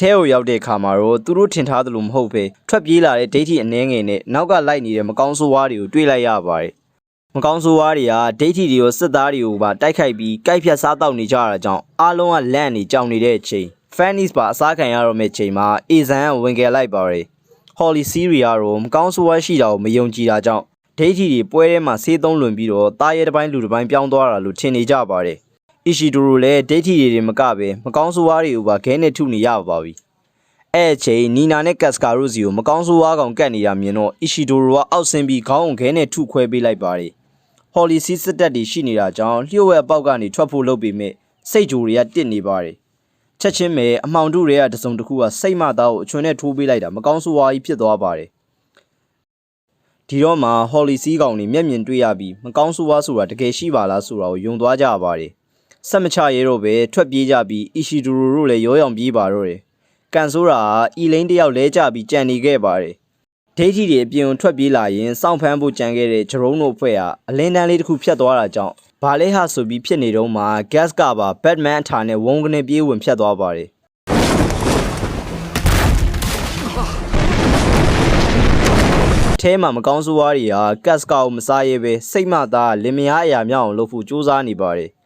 ထဲကိုရောက်တဲ့အခါမှာတော့သူတို့ထင်ထားသလိုမဟုတ်ပဲထွက်ပြေးလာတဲ့ဒိဋ္ဌိအနှဲငယ်နဲ့နောက်ကလိုက်နေတဲ့မကောင်းဆိုးဝါးတွေကိုတွေ့လိုက်ရပါတယ်မကောင်းဆိုးဝါးတွေကဒိဋ္ဌိတွေကိုစစ်သားတွေကိုပါတိုက်ခိုက်ပြီးကြိုက်ဖြတ်စားတောက်နေကြတာကြောင့်အားလုံးကလန့်နေကြောင်နေတဲ့အချိန် Fanny's ပါအစားခံရတော့မယ့်ချိန်မှာအေဇန်ကဝင်ကြလိုက်ပါတယ် Holly Syria တော့မကောင်းဆိုးဝါးရှိတာကိုမယုံကြည်တာကြောင့်ဒိဋ္ဌိတွေပွဲထဲမှာဆေးသုံးလွန်ပြီးတော့တားရဲတစ်ပိုင်းလူတစ်ပိုင်းပြောင်းသွားတာလို့ထင်နေကြပါတယ်။ Ishidoro လည်းဒိဋ္ဌိတွေတွေမကပဲမကောင်းဆိုးဝါးတွေကိုပါခဲနဲ့ထုနေရပါပြီ။အဲ့အချိန်နီနာနဲ့ကတ်စကာတို့စီကိုမကောင်းဆိုးဝါးကောင်ကတ်နေတာမြင်တော့ Ishidoro ကအောက်ဆင်းပြီးခေါင်းုံခဲနဲ့ထုခွဲပေးလိုက်ပါတယ်။ Holly စီးစစ်တက်တွေရှိနေတာကြောင့်လျှို့ဝှက်အပေါက်ကနေထွက်ဖို့လုပ်ပေမဲ့စိတ်ကြိုတွေကတစ်နေပါတယ်။ချက်ချင်းပဲအမောင်တို့တွေကတစုံတစ်ခုကစိတ်မသားကိုအချွန်နဲ့ထိုးပေးလိုက်တာမကောင်းဆိုးဝါးကြီးဖြစ်သွားပါတယ်။ဒီတော့မှဟော်လီစီးကောင်တွေမျက်မြင်တွေ့ရပြီးမကောင်းဆိုးဝါးဆိုတာတကယ်ရှိပါလားဆိုတာကိုယုံသွားကြပါတယ်။ ဆက်မချရဲတော့ပဲထွက်ပြေးကြပြီးအီရှီဒူရိုတို့လည်းရောရောင်ပြေးပါတော့တယ်။ကန်ဆိုးရာကအီလိန်တယောက်လဲကျပြီးကြံနေခဲ့ပါတယ်။ဒိတ်ကြီးတွေအပြင်ကိုထွက်ပြေးလာရင်စောင့်ဖမ်းဖို့ကြံခဲ့တဲ့ဂျရုံးတို့ဖွဲ့ဟာအလင်းတန်းလေးတစ်ခုဖြတ်သွားတာကြောင့်ဘာလဲဟာဆိုပြီးဖြစ်နေတော့မှ gas ကပါဘက်မန်အထာနဲ့ဝုန်းကနေပြေးဝင်ဖြတ်သွားပါတယ်။အဲမှာမကောင်းဆိုးဝါးတွေကကတ်စကာကိုမစားရဲပဲစိတ်မသားလင်မယားအရာမြောက်အောင်လုပ်ဖို့ကြိုးစားနေပါတယ်။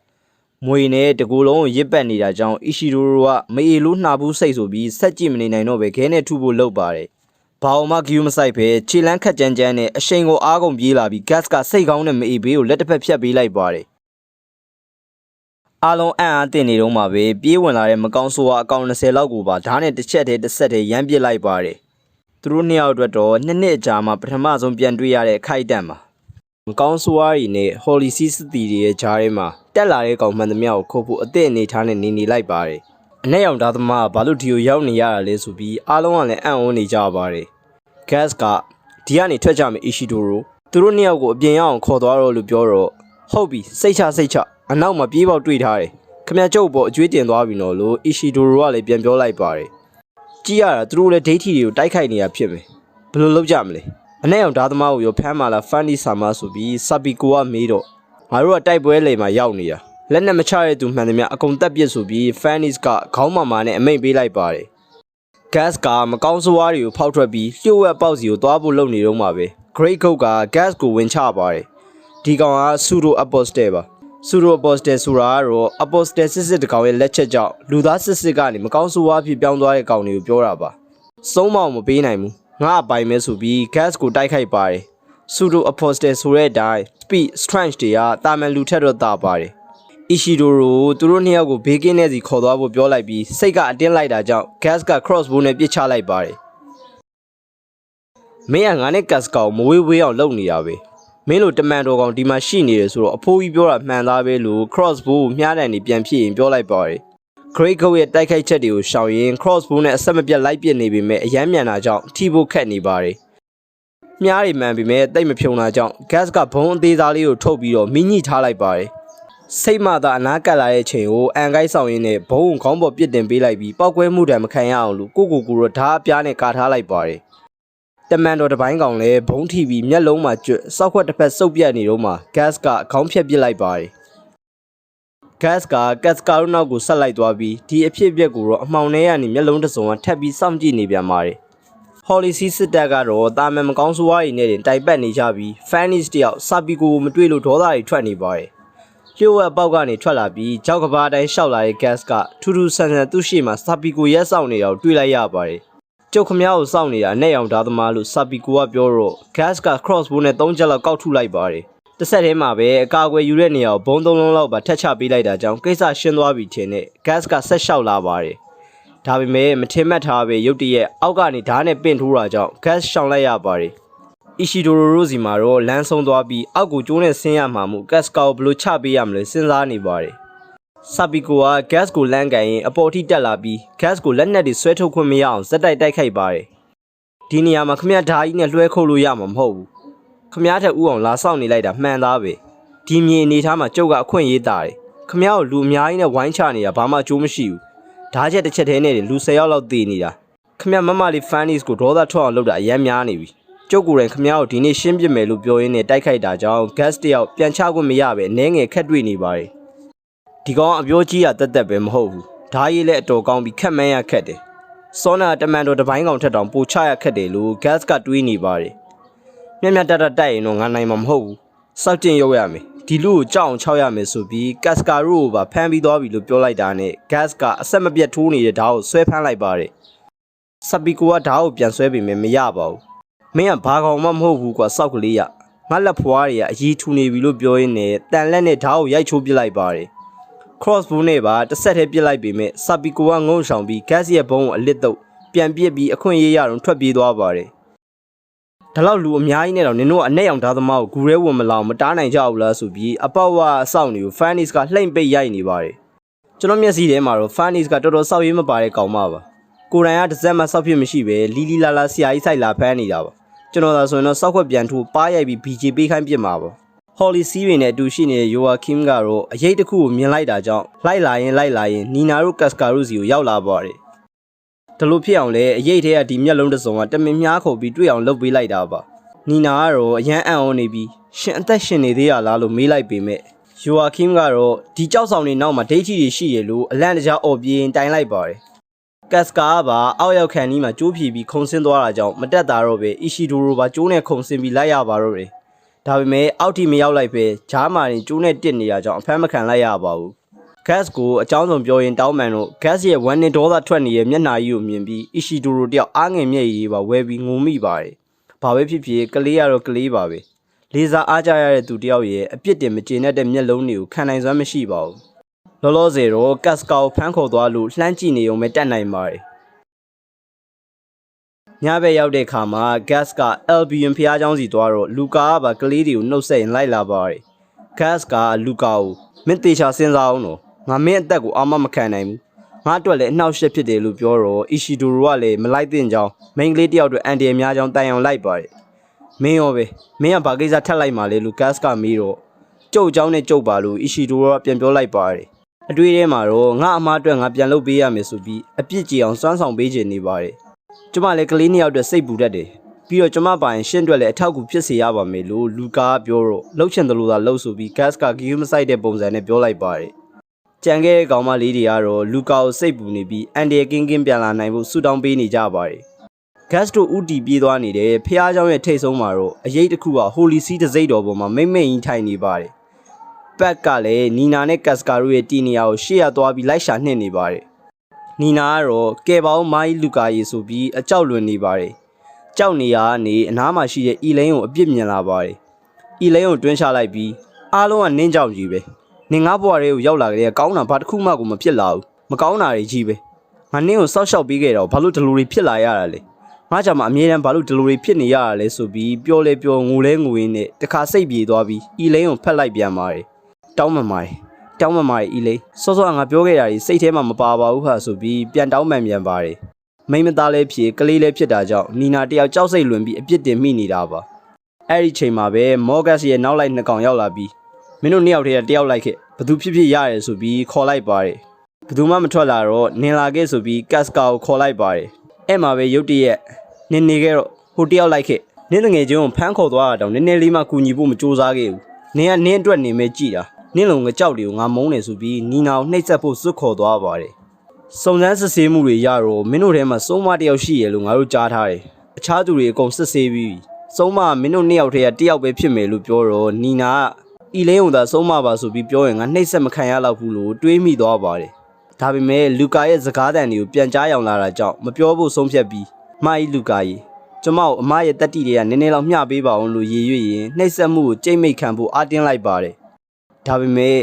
မွေနဲ့တကူလုံးကိုရစ်ပတ်နေတာကြောင့်အီရှီဒိုရိုကမအေလို့နှာဘူးစိတ်ဆိုပြီးဆက်ကြည့်မနေနိုင်တော့ပဲခဲနဲ့ထုဖို့လုပ်ပါတယ်။ဘာအောင်မဂီယူမဆိုင်ပဲခြေလန်းခက်ကြမ်းကြမ်းနဲ့အရှိန်ကိုအားကုန်ပြေးလာပြီးဂတ်စ်ကစိတ်ကောင်းနဲ့မအေဘေးကိုလက်တစ်ဖက်ဖြတ်ပေးလိုက်ပါတယ်။အားလုံးအံ့အားတင်နေတော့မှပဲပြေးဝင်လာတဲ့မကောင်းဆိုးဝါးအကောင်20လောက်ကိုပါဓာတ်နဲ့တစ်ချက်တည်းတစ်ဆက်တည်းရမ်းပစ်လိုက်ပါတယ်။သူတို့နှစ်ယောက်အတွက်တော့နှစ်နှစ်အကြာမှပထမဆုံးပြန်တွေ့ရတဲ့အခိုက်အတန့်ပါမကောင်းဆိုးဝါးရီနဲ့ဟော်လီစီစတီတွေရဲ့ဂျားထဲမှာ တက်လာတဲ့ကောင်မှန်သမျှကိုခုတ်ဖို့အသင့်အနေထားနဲ့နေနေလိုက်ပါတယ်အနဲ့ရောင်သားသမားကဘာလို့ဒီကိုရောက်နေရတာလဲဆိုပြီးအားလုံးကလည်းအံ့ဩနေကြပါတယ်ဂတ်စ်ကဒီကနေထွက်ကြမယ်အီရှီဒိုရိုသူတို့နှစ်ယောက်ကိုအပြင်ရောက်အောင်ခေါ်သွားတော့လို့ပြောတော့ဟုတ်ပြီစိတ်ချစိတ်ချအနောက်မှာပြေးပေါက်တွေ့ထားတယ်ခမရကျုပ်ပေါ်အကျွေးတင်သွားပြီနော်လို့အီရှီဒိုရိုကလည်းပြန်ပြောလိုက်ပါတယ်ကြည့်ရတာသူတို့လည်းဒိဋ္ဌိတွေကိုတိုက်ခိုက်နေတာဖြစ်မယ်ဘယ်လိုလုပ်ကြမလဲအနဲ့အောင်ဓာသမားကိုရောဖမ်းမာလာဖန်ဒီဆာမဆိုပြီးဆာပီကိုကမေးတော့ ငါတို့ကတိုက်ပွဲလေမှာရောက်နေတာလက်နဲ့မချရတဲ့သူမှန်သမျှအကုန်တက်ပစ်ဆိုပြီးဖန်နီစ်ကခေါင်းမာမာနဲ့အမိန့်ပေးလိုက်ပါတယ်ဂတ်ကမကောင်းဆိုးဝါးတွေကိုဖောက်ထွက်ပြီးလျှို့ဝှက်ပေါက်စီကိုသွားဖို့လုပ်နေတော့မှာပဲ Great Coat က gas ကိုဝင်ချပါတယ်ဒီကောင်က pseudo apostle ပါ pseudo apostle ဆိုတာကတော့ apostle စစ်စစ်တကောင်ရဲ့လက်ချက်ကြောင့်လူသားစစ်စစ်ကနေမကောင်းဆိုးဝါးဖြစ်ပြောင်းသွားတဲ့ကောင်တွေကိုပြောတာပါစုံးမအောင်မပေးနိုင်ဘူးငါအပိုင်မဲဆိုပြီး gas ကိုတိုက်ခိုက်ပါတယ် pseudo apostle ဆိုတဲ့အတိုင်း speed strength တွေကတာမန်လူထက်တော့တာပါတယ်အီရှီဒိုရိုသူတို့နှစ်ယောက်ကိုဘေးကင်းတဲ့စီခေါ်သွားဖို့ပြောလိုက်ပြီးစိတ်ကအတင်းလိုက်တာကြောင့် gas က crossbow နဲ့ပစ်ချလိုက်ပါတယ်မင်းကငါနဲ့ gas ကောင်မဝေးဝေးအောင်လုပ်နေတာပဲမင်းတို့တမန်တော်ကောင်ဒီမှာရှိနေတယ်ဆိုတော့အဖိုးကြီးပြောတာမှန်သားပဲလို့ crossbow ကိုမြားတန်နေပြန်ဖြစ်ရင်ပြောလိုက်ပါတယ် Great Goat ရဲ့တိုက်ခိုက်ချက်တွေကိုရှောင်ရင် crossbow နဲ့အဆက်မပြတ်လိုက်ပစ်နေပေမဲ့အယမ်းမြန်တာကြောင့်ထိဖို့ခက်နေပါတယ် မြားတွေမှန်ပေမဲ့တိတ်မဖြုံတာကြောင့် gas ကဘုံအသေးသားလေးကိုထုတ်ပြီးတော့မိညှိထားလိုက်ပါတယ်စိတ်မသာအနာကတ်လာတဲ့ချိန်ကိုအန်ကိုင်းဆောင်ရင်းနဲ့ဘုံခေါင်းပေါ်ပစ်တင်ပေးလိုက်ပြီးပောက်ကွဲမှုတံမခံရအောင်လို့ကိုကိုကိုတော့ဓာအပြားနဲ့ကာထားလိုက်ပါတယ်။တမန်တော်တစ်ပိုင်းကောင်လည်းဘုံထိပြီးမျက်လုံးမှာကျွတ်စောက်ခွက်တစ်ဖက်စုပ်ပြတ်နေတော့မှ gas ကခေါင်းဖြတ်ပစ်လိုက်ပါတယ်။ gas က gas ကာရုနောက်ကိုဆက်လိုက်သွားပြီးဒီအဖြစ်အပျက်ကိုတော့အမှောင်ထဲကနေမျက်လုံးတစ်စုံကထပ်ပြီးစောင့်ကြည့်နေပြန်ပါတယ်။ policy စစ်တပ်ကတော့တာမန်မကောင်းဆိုးဝါးရည်နဲ့တင်တိုက်ပတ်နေကြပြီး Fanny's တယောက်စာပီကိုကိုမတွေ့လို့ဒေါသတွေထွက်နေပါတယ်။လျှို့ဝှက်ပေါက်ကနေထွက်လာပြီးကြောက်ကဘာအတိုင်းရှောက်လာတဲ့ gas ကထူးထူးဆန်းဆန်းသူ့ရှေ့မှာစာပီကိုရက်ဆောင်နေတာကိုတွေ့လိုက်ရပါတယ်။ကျုပ်ခမ ्या ကိုစောင့်နေတာအနဲ့ရောင်ဓာသမားလို့စာပီကိုကပြောတော့ gas က crossbow နဲ့၃ချက်လောက်ကောက်ထုလိုက်ပါတယ်။တစ်ဆက်တည်းမှာပဲအကာအကွယ်ယူတဲ့နေရာကိုဘုံသုံးလုံးလောက်ပါထက်ချပေးလိုက်တာကြောင့်ကိစ္စရှင်းသွားပြီထင်တဲ့ gas ကဆက်လျှောက်လာပါတယ်။ ဒါပေမဲ့မထင်မှတ်ထားပဲရုတ်တရက်အောက်ကနေဓာတ်နဲ့ပင့်ထိုးတာကြောင့် gas ရှောင်လိုက်ရပါတယ်။အီရှီဒိုရိုရိုစီမှာတော့လမ်းဆုံးသွားပြီးအောက်ကိုကျိုးနဲ့ဆင်းရမှာမို့ကတ်စကာကိုဘယ်လိုချပေးရမလဲစဉ်းစားနေပါတယ်။ဆာပီကိုက gas ကိုလမ်းကန်ရင်အပေါ်ထိတက်လာပြီး gas ကိုလက်နက်တွေဆွဲထုတ်ခွင့်မရအောင်ဇက်တိုက်တိုက်ခိုက်ပါတယ်။ဒီနေရာမှာခမရဓာကြီးနဲ့လွှဲခုတ်လို့ရမှာမဟုတ်ဘူး။ခမရထက်ဥအောင်လာဆောင်နေလိုက်တာမှန်သားပဲ။ဒီမြေအနေထားမှာကျုပ်ကအခွင့်ရေးတာတယ်။ခမရကိုလူအများကြီးနဲ့ဝိုင်းချနေတာဘာမှအကျိုးမရှိဘူး။ ဓာချက်တစ်ချက်တည်းနဲ့လူ၁၀ယောက်လောက်တည်နေတာ။ခမရမမလေး Fanny's ကိုဒေါသထွက်အောင်လုပ်တာအယမ်းများနေပြီ။ကျုပ်ကိုယ်တိုင်ခမ ्या ကိုဒီနေ့ရှင်းပြမယ်လို့ပြောရင်းနဲ့တိုက်ခိုက်တာကြောင့် gas တယောက်ပြန်ချခွင့်မရပဲအနှဲငယ်ခက်တွေ့နေပါတယ်ဒီကောင်ကအပြောကြီးရတက်တက်ပဲမဟုတ်ဘူးဓာရီလည်းအတော်ကောင်းပြီးခက်မှန်းရခက်တယ်စောနာတမန်တော်တပိုင်းကောင်ထက်တောင်ပိုချရခက်တယ်လို့ gas ကတွေးနေပါတယ်မြက်မြက်တက်တက်တိုက်ရင်တော့ငါနိုင်မှာမဟုတ်ဘူးစောက်ကျင်ရုပ်ရမယ် ဒီလူကိုကြောက်အောင်ချောက်ရမယ်ဆိုပြီး gas ကာရိုကိုပါဖမ်းပြီးသွားပြီလို့ပြောလိုက်တာနဲ့ gas ကအဆက်မပြတ်ထိုးနေတဲ့ဓာတ်ကိုဆွဲဖမ်းလိုက်ပါတယ်စပီကိုကဓာတ်ကိုပြန်ဆွဲပေမဲ့မရပါဘူးမင်းကဘာကောင်မှမဟုတ်ဘူးကွာစောက်ကလေးရငါလက်ဖွားတွေကအကြီးထူနေပြီလို့ပြောရင်းနဲ့တန်လက်နဲ့ဓာတ်ကိုရိုက်ချိုးပစ်လိုက်ပါတယ် crossbow နဲ့ပါတစ်ဆက်တည်းပစ်လိုက်ပေမဲ့စပီကိုကငုံဆောင်ပြီး gas ရဲ့ဘုံကိုအလစ်တော့ပြန်ပစ်ပြီးအခွင့်အရေးရအောင်ထွက်ပြေးသွားပါတယ် ဒါလောက်လူအများကြီးနဲ့တော့နင်တို့ကအ내အောင်ဓာသမားကိုဂူရဲဝင်မလောင်မတားနိုင်ကြဘူးလားဆိုပြီးအပေါက်ဝအဆောက်နေကို Fanis ကလှိမ့်ပိတ်ရိုက်နေပါတယ်ကျွန်တော်မျက်စိထဲမှာတော့ Fanis ကတော်တော်စောက်ရင်းမပါတဲ့ကောင်မပါကိုယ်တိုင်ကတစ်စက်မှစောက်ဖြစ်မရှိပဲလီလီလာလာဆရာကြီးဆိုင်လာဖမ်းနေတာပါကျွန်တော်သာဆိုရင်တော့စောက်ခွက်ပြန်ထိုးပါရိုက်ပြီး BJ ပေးခိုင်းပြစ်မှာပါ Holly စီးတွေနဲ့အတူရှိနေတဲ့ Joaquin ကတော့အရေးတစ်ခုကိုမြင်လိုက်တာကြောင့်လိုက်လာရင်လိုက်လာရင်နီနာတို့ကတ်စကာရုစီကိုရောက်လာပါတယ် ဒီလိုဖြစ်အောင်လဲအရေးထဲကဒီမျက်လုံးတစ်စုံကတမင်များခုတ်ပြီးတွေ့အောင်လုပ်ပေးလိုက်တာပါနီနာကတော့အရန်အံ့ဩနေပြီးရှင်အသက်ရှင်နေသေးရလားလို့မေးလိုက်ပေမဲ့ Joaquin ကတော့ဒီကြောက်ဆောင်တွေနောက်မှာဒိတ်ကြီးတွေရှိရလို့အလန့်တကြားအော်ပြေးရင်တိုင်လိုက်ပါတယ်ကတ်စကာကပါအောက်ရောက်ခံနီးမှာကျိုးဖြီပြီးခုံဆင်းသွားတာကြောင့်မတက်တာတော့ပဲအီရှီဒိုရိုပါကျိုးနဲ့ခုံဆင်းပြီးလိုက်ရပါတော့တယ်ဒါပေမဲ့အောက်ထိမရောက်လိုက်ပဲဂျားမာရင်ကျိုးနဲ့တစ်နေရကြောင်းအဖမ်းမခံလိုက်ရပါဘူး။ gas ကိုအကြောင်းစုံပြောရင်တောင်းပန်တို့ gas ရဲ့ဝမ်းနဲ့ဒေါသထွက်နေတဲ့မျက်နှာကြီးကိုမြင်ပြီးအီရှီဒိုရိုတယောက်အားငယ်မျက်ရည်ပါဝဲပြီးငုံမိပါတယ်။ဘာပဲဖြစ်ဖြစ်ကလေးကတော့ကလေးပါပဲ။လေးစားအားကြရတဲ့သူတယောက်ရဲ့အပြစ်တင်မကျေနပ်တဲ့မျက်လုံးတွေကိုခံနိုင်စွမ်းမရှိပါဘူး။လောလောဆယ်တော့ gas ကောက်ဖမ်းခေါ်သွားလို့လှမ်းကြည့်နေုံပဲတတ်နိုင်ပါတယ်။ ညဘက်ရောက်တဲ့ခါမှာ gas က Albion ဖျားเจ้าစီသွားတော့လူကာကပါကလေးတွေကိုနှုတ်ဆက်ရင်လိုက်လာပါတယ် gas ကလူကာကိုမင်းတေချာစဉ်းစားအောင်တော့ ငါမင်းအသက်ကိုအာမမခံနိုင်ဘူးငါအတွက်လည်းအနှောက်အယှက်ဖြစ်တယ်လို့ပြောတော့ Ishidoro ကလည်းမလိုက်သင့်ကြောင်းမိန်းကလေးတယောက်အတွက်အန်တီအများကြောင်းတိုင်အောင်လိုက်ပါတယ်မင်းရောပဲမင်းကဘာကိစ္စထက်လိုက်မှလဲလို့ gas ကမေးတော့ကျုပ်เจ้าနဲ့ကျုပ်ပါလို့ Ishidoro ကပြန်ပြောလိုက်ပါတယ်အတွေ့အထဲမှာတော့ငါအမားအတွက်ငါပြန်လုပ်ပေးရမယ်ဆိုပြီးအပြစ်ကြီးအောင်စွမ်းဆောင်ပေးခြင်းနေပါတယ် ကျမလည်းကလေးနှစ်ယောက်အတွက်စိတ်ပူတတ်တယ်ပြီးတော့ကျမပိုင်ရှင်းအတွက်လည်းအထောက်အကူဖြစ်စေရပါမယ်လို့လူကာကပြောတော့လှုပ်ချင်တယ်လို့သာလှုပ်ဆိုပြီး gas ကဂီးမဆိုင်တဲ့ပုံစံနဲ့ပြောလိုက်ပါတယ် ကြံခဲ့တဲ့ကောင်မလေးတွေကတော့လူကာကိုစိတ်ပူနေပြီးအန်ဒီယကင်းကင်းပြန်လာနိုင်ဖို့ဆူတောင်းပေးနေကြပါတယ် gas တို့ဥတီပြေးသွားနေတဲ့ဖះเจ้าရဲ့ထိတ်ဆုံးမှာတော့အရေးတစ်ခုက holy see တစိမ့်တော်ပေါ်မှာမိမ့်မိတ်ကြီးထိုင်နေပါတယ်ပက်ကလည်းနီနာနဲ့ကတ်စကာတို့ရဲ့တီနီယာကိုရှေ့ရသွားပြီးလိုက်ရှာနှင့်နေပါတယ် နီနာကတော့ကဲပေါင်းမိုင်းလူကာရီဆိုပြီးအကြောက်လွန်နေပါတယ်။ကြောက်နေရကနေအနားမှာရှိတဲ့အီလိန်ကိုအပြစ်မြင်လာပါတယ်။အီလိန်ကိုတွင်းချလိုက်ပြီးအားလုံးကနင်းကြောက်ကြီးပဲ။ နင်ငါဘွားတွေကိုရောက်လာကြတဲ့ကောင်းတာဘာတစ်ခုမှကိုမဖြစ်လာဘူး။မကောင်းတာတွေကြီးပဲ။ငါနင်းကိုစောက်ရှောက်ပေးခဲ့တော့ဘာလို့ဒီလိုတွေဖြစ်လာရတာလဲ။ငါကြောင့်မအမြဲတမ်းဘာလို့ဒီလိုတွေဖြစ်နေရတာလဲဆိုပြီးပြောလဲပြောငိုလဲငိုရင်းနဲ့တခါစိတ်ပြေသွားပြီးအီလိန်ကိုဖက်လိုက်ပြန်ပါတယ်။တောင်းမှန်ပါတယ်။တောင်းမမာရီအီလေးစောစောကငါပြောခဲ့တာကြီးစိတ်ထဲမှာမပါပါဘူးဟာဆိုပြီးပြန်တောင်းမှန်ပြန်ပါတယ်မိမသားလည်းဖြစ်ကလေးလည်းဖြစ်တာကြောင့်နီနာတယောက်ကြောက်စိတ်လွန်ပြီးအပြစ်တင်မိနေတာပါအဲ့ဒီချိန်မှာပဲမော်ဂတ်ရဲ့နောက်လိုက်နှစ်ကောင်ရောက်လာပြီး မင်းတို့နှစ်ယောက်တည်းကတယောက်လိုက်ခဲ့ဘသူဖြစ်ဖြစ်ရတယ်ဆိုပြီးခေါ်လိုက်ပါတယ်ဘသူမှမထွက်လာတော့နင်လာခဲ့ဆိုပြီးကတ်စကာကိုခေါ်လိုက်ပါတယ်အဲ့မှာပဲရုတ်တရက်နင်နေခဲ့တော့ဟိုတယောက်လိုက်ခဲ့နင်းငယ်ချင်းကိုဖမ်းခေါ်သွားတာတောင်နည်းနည်းလေးမှကူညီဖို့မကြိုးစားခဲ့ဘူးနင်ကနင်းအတွက်နေမဲ့ကြည်တာနင့်လုံငကြောက်တွေကိုငါမုန်းနေဆိုပြီးနီနာကိုနှိပ်စက်ဖို့စွတ်ခေါ်သွားပါတယ်။စုံစမ်းစစ်ဆေးမှုတွေရတော့မင်းတို့ထဲမှာစုံမတစ်ယောက်ရှိရလို့ငါတို့ကြားထားတယ်။အခြားသူတွေအကုန်စစ်ဆေးပြီးစုံမမင်းတို့နှစ်ယောက်ထဲကတစ်ယောက်ပဲဖြစ်မယ်လို့ပြောတော့နီနာက အီလိန်ုံသာစုံမပါဆိုပြီးပြောရင်ငါနှိပ်စက်မခံရတော့ဘူးလို့တွေးမိသွားပါတယ်။ဒါပေမဲ့လူကာရဲ့စကားတန်တွေကိုပြန်ကြားရောင်လာတာကြောင့်မပြောဖို့ဆုံးဖြတ်ပြီးမအီလူကာကြီးကျမကိုအမရဲ့တက်တီတွေကနည်းနည်းလောက်မျှပေးပါအောင်လို့ရည်ရွယ်ရင်နှိပ်စက်မှုကိုကြိတ်မိတ်ခံဖို့အားတင်းလိုက်ပါတယ်ဒါပေမဲ့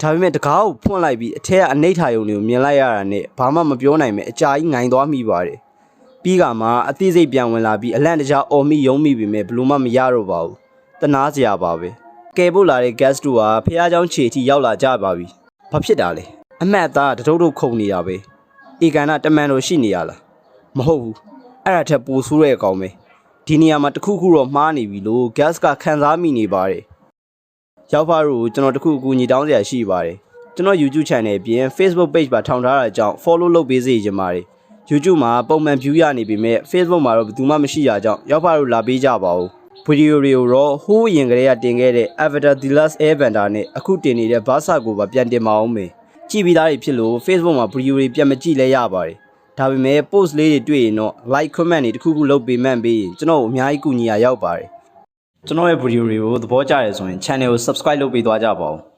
ဒါပေမဲ့တကားကိုဖွင့်လိုက်ပြီးအထက်ကအနိဋ္ဌာယုံတွေကိုမြင်လိုက်ရတာနဲ့ဘာမှမပြောနိုင်မဲ့အကြာကြီးငိုင်သွားမိပါတယ်။ပြီးကမှအသိစိတ်ပြန်ဝင်လာပြီးအလန့်တကြားအော်မိယုံမိပြီမဲ့ဘလို့မှမရတော့ပါဘူး။တနာစရာပါပဲ။ ကဲဖို့လာတဲ့ guest တို့ဟာဖះเจ้าခြေထိရောက်လာကြပါပြီ။ဘာဖြစ်တာလဲ။အမတ်သားတထုပ်ထုပ်ခုန်နေတာပဲ။ဧကန်နာတမန်တော်ရှိနေရလား။မဟုတ်ဘူး။အဲ့ဒါထက်ပိုဆိုးတဲ့အကောင်ပဲ။ဒီနေရာမှာတခုခုတော့မှားနေပြီလို့ guest ကခံစားမိနေပါတယ်။ ရောက်ဖားတို့ကိုကျွန်တော်တခုအကူအညီတောင်းစရာရှိပါတယ်ကျွန်တော် YouTube channel ပြင် Facebook page ပါထောင်ထားတာကြောင့် follow လုပ်ပေးစေချင်ပါတယ် YouTube မှာပုံမှန် view ရနေပေမဲ့ Facebook မှာတော့ဘယ်သူမှမရှိတာကြောင့်ရောက်ဖားတို့လာပေးကြပါဦး ဗီဒီယိုတွေကိုတော့ဟိုးရင်ကလေးကတင်ခဲ့တဲ့ Avatar The Last Airbender နဲ့အခုတင်နေတဲ့ Barca ကိုပါပြန်တင်မအောင်မယ်ကြည့်ပြီးသားတွေဖြစ်လို့ Facebook မှာဗီဒီယိုတွေပြန်မကြည့်လဲရပါတယ်ဒါပေမဲ့ post လေးတွေတွေ့ရင်တော့ like comment တွေတစ်ခုခုလုပ်ပေးမှန်းပေးရင်ကျွန်တော်တို့အများကြီးကူညီရရောက်ပါတယ်ကျွန်တော်ရဲ့ video တွေကိုသဘောကျတယ်ဆိုရင် channel ကို subscribe လုပ်ပေးသွားကြပါဦး